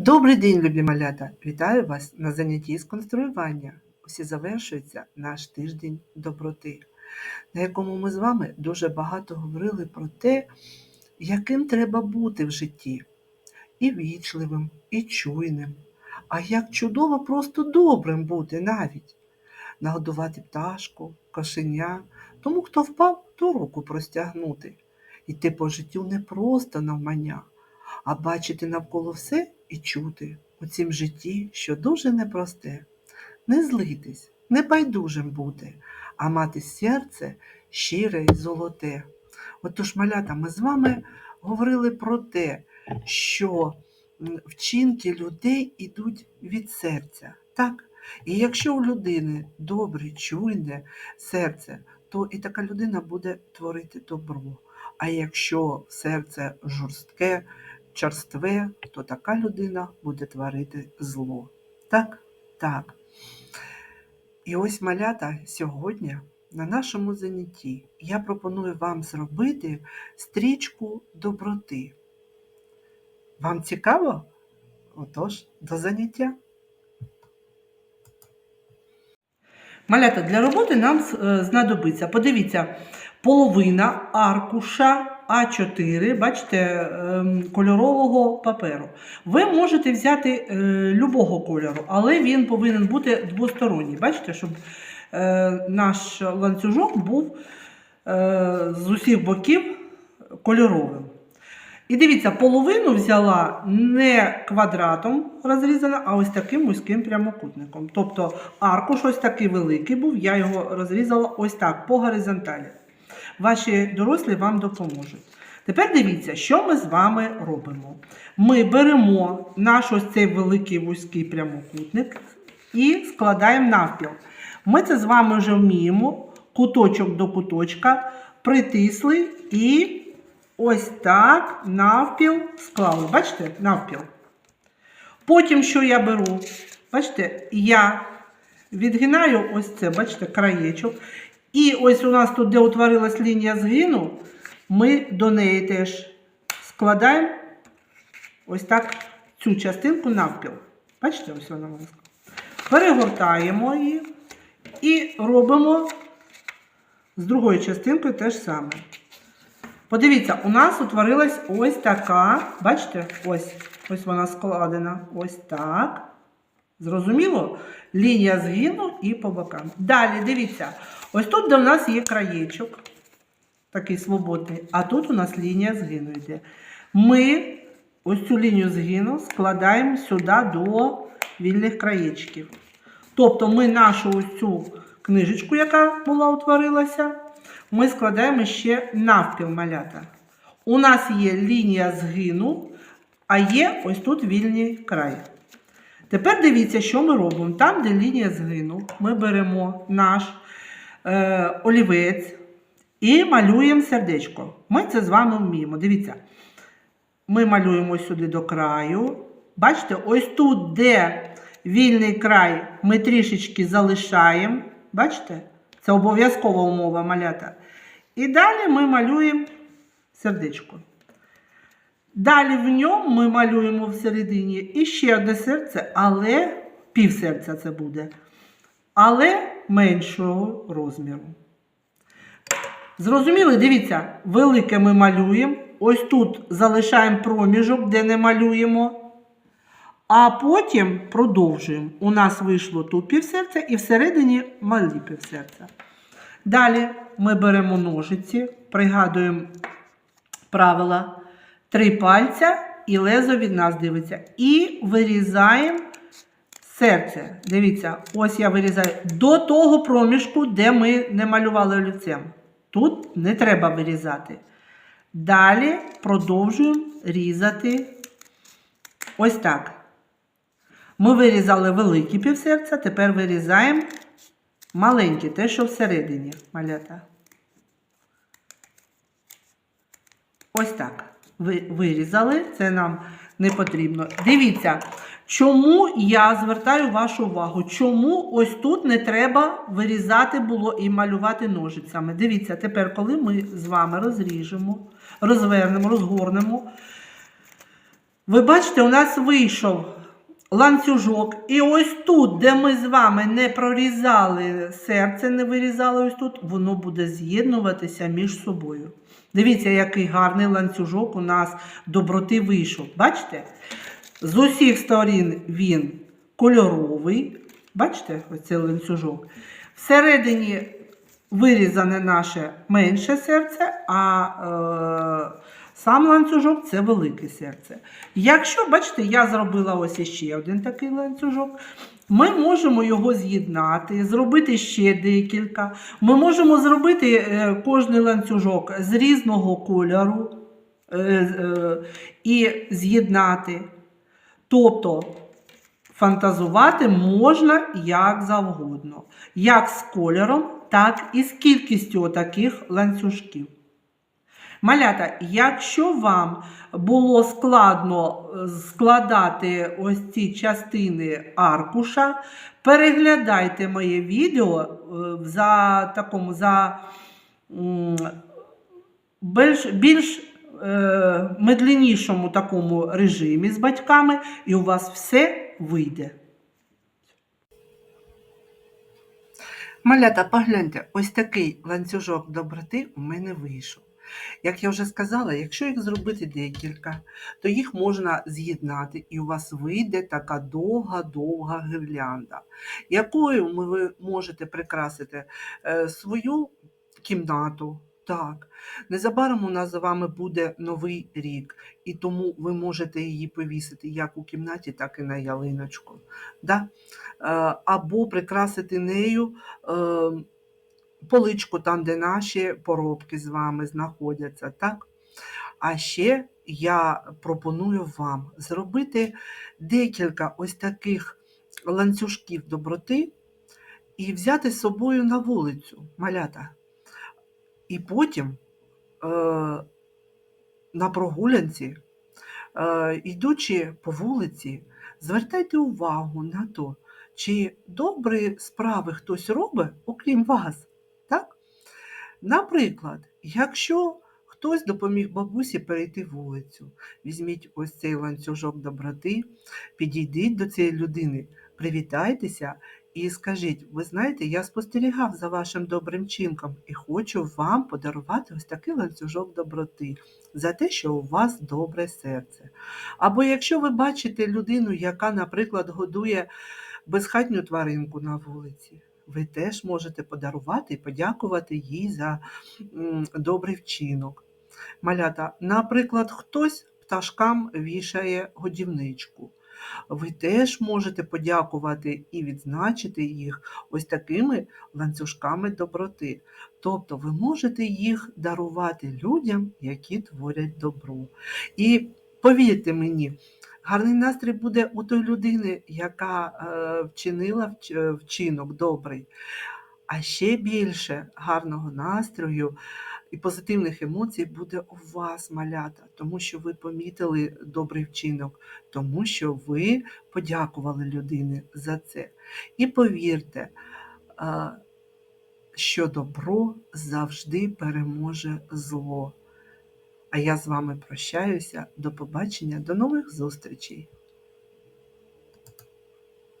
Добрий день, любі малята! Вітаю вас на занятті з конструювання. Усі завершується наш тиждень доброти, на якому ми з вами дуже багато говорили про те, яким треба бути в житті. І вічливим, і чуйним. А як чудово просто добрим бути навіть. Нагодувати пташку, кошеня, тому хто впав, то руку простягнути. Йти по життю не просто навмання, а бачити навколо все і чути у цім житті, що дуже непросте. Не злитись, не байдужим бути, а мати серце щире й золоте. Отож, малята, ми з вами говорили про те, що вчинки людей ідуть від серця. Так? І якщо у людини добре, чуйне серце, то і така людина буде творити добро. А якщо серце жорстке, черстве, то така людина буде творити зло. Так? Так. І ось малята сьогодні на нашому занятті я пропоную вам зробити стрічку доброти. Вам цікаво? Отож, до заняття. Малята, для роботи нам е, знадобиться, подивіться, половина аркуша А4, бачите, ем, кольорового паперу. Ви можете взяти е, любого кольору, але він повинен бути двосторонній. Бачите, щоб е, наш ланцюжок був е, з усіх боків кольоровим. І дивіться, половину взяла не квадратом розрізана, а ось таким вузьким прямокутником. Тобто аркуш ось такий великий був, я його розрізала ось так, по горизонталі. Ваші дорослі вам допоможуть. Тепер дивіться, що ми з вами робимо. Ми беремо наш ось цей великий вузький прямокутник і складаємо навпіл. Ми це з вами вже вміємо, куточок до куточка, притисли і ось так навпіл склали. Бачите? Навпіл. Потім, що я беру? Бачите, я відгинаю ось це, бачите, краєчок. І ось у нас тут, де утворилась лінія згину, ми до неї теж складаємо ось так цю частинку навпіл. Бачите, ось вона у. Перегортаємо її і робимо з другої частинкою те ж саме. Подивіться, у нас утворилась ось така, бачите, ось ось вона складена. Ось так. Зрозуміло? Лінія згину і по бокам. Далі, дивіться, ось тут, у нас є краєчок, такий свободний, а тут у нас лінія згину йде. Ми ось цю лінію згину складаємо сюди до вільних краєчків. Тобто ми нашу ось цю книжечку, яка була утворилася, ми складаємо ще навпіл малята. У нас є лінія згину, а є ось тут вільний край. Тепер дивіться, що ми робимо. Там, де лінія згину, ми беремо наш е, олівець і малюємо сердечко. Ми це з вами вміємо. Дивіться, ми малюємо сюди до краю. Бачите, ось тут, де вільний край, ми трішечки залишаємо. Бачите? Це обов'язкова умова малята. І далі ми малюємо сердечко. Далі в ньому ми малюємо всередині і ще одне серце, але пів серця це буде. Але меншого розміру. Зрозуміли, дивіться, велике ми малюємо. Ось тут залишаємо проміжок, де не малюємо. А потім продовжуємо. У нас вийшло тут півсерця і всередині малі півсерця. Далі ми беремо ножиці, пригадуємо правила три пальця і лезо від нас дивиться. І вирізаємо серце. Дивіться, ось я вирізаю до того проміжку, де ми не малювали олівцем. Тут не треба вирізати. Далі продовжуємо різати ось так. Ми вирізали великі півсерця, тепер вирізаємо маленькі, те, що всередині малята. Ось так. Ви вирізали, це нам не потрібно. Дивіться, чому я звертаю вашу увагу, чому ось тут не треба вирізати було і малювати ножицями. Дивіться, тепер, коли ми з вами розріжемо, розвернемо, розгорнемо, Ви бачите, у нас вийшов ланцюжок, і ось тут, де ми з вами не прорізали серце, не вирізали ось тут, воно буде з'єднуватися між собою. Дивіться, який гарний ланцюжок у нас доброти вийшов. Бачите? З усіх сторін він кольоровий. Бачите, ось цей ланцюжок. Всередині вирізане наше менше серце, а е, сам ланцюжок це велике серце. Якщо, бачите, я зробила ось іще один такий ланцюжок, ми можемо його з'єднати, зробити ще декілька. Ми можемо зробити е, кожний ланцюжок з різного кольору е, е, і з'єднати. Тобто фантазувати можна як завгодно, як з кольором, так і з кількістю таких ланцюжків. Малята, якщо вам було складно е, складати ось ці частини аркуша, переглядайте моє відео е, за такому за більш, більш е, медленнішому такому режимі з батьками, і у вас все вийде. Малята, погляньте, ось такий ланцюжок доброти у мене вийшов. Як я вже сказала, якщо їх зробити декілька, то їх можна з'єднати, і у вас вийде така довга-довга гірлянда, якою ви можете прикрасити е, свою кімнату. Так, незабаром у нас з вами буде новий рік, і тому ви можете її повісити як у кімнаті, так і на ялиночку. Да? Е, Або прикрасити нею е, поличку там, де наші поробки з вами знаходяться. Так? А ще я пропоную вам зробити декілька ось таких ланцюжків доброти і взяти з собою на вулицю малята. І потім е, на прогулянці, е, йдучи по вулиці, звертайте увагу на то, чи добрі справи хтось робить, окрім вас. Наприклад, якщо хтось допоміг бабусі перейти вулицю, візьміть ось цей ланцюжок доброти, підійдіть до цієї людини, привітайтеся і скажіть: ви знаєте, я спостерігав за вашим добрим чинком і хочу вам подарувати ось такий ланцюжок доброти за те, що у вас добре серце. Або якщо ви бачите людину, яка, наприклад, годує безхатню тваринку на вулиці, ви теж можете подарувати і подякувати їй за добрий вчинок. Малята, наприклад, хтось пташкам вішає годівничку. Ви теж можете подякувати і відзначити їх ось такими ланцюжками доброти. Тобто ви можете їх дарувати людям, які творять добро. І повірте мені, гарний настрій буде у той людини, яка е, вчинила вч- е, вчинок добрий. А ще більше гарного настрою і позитивних емоцій буде у вас, малята, тому що ви помітили добрий вчинок, тому що ви подякували людині за це. І повірте, а, що добро завжди переможе зло. А я з вами прощаюся. До побачення, до нових зустрічей!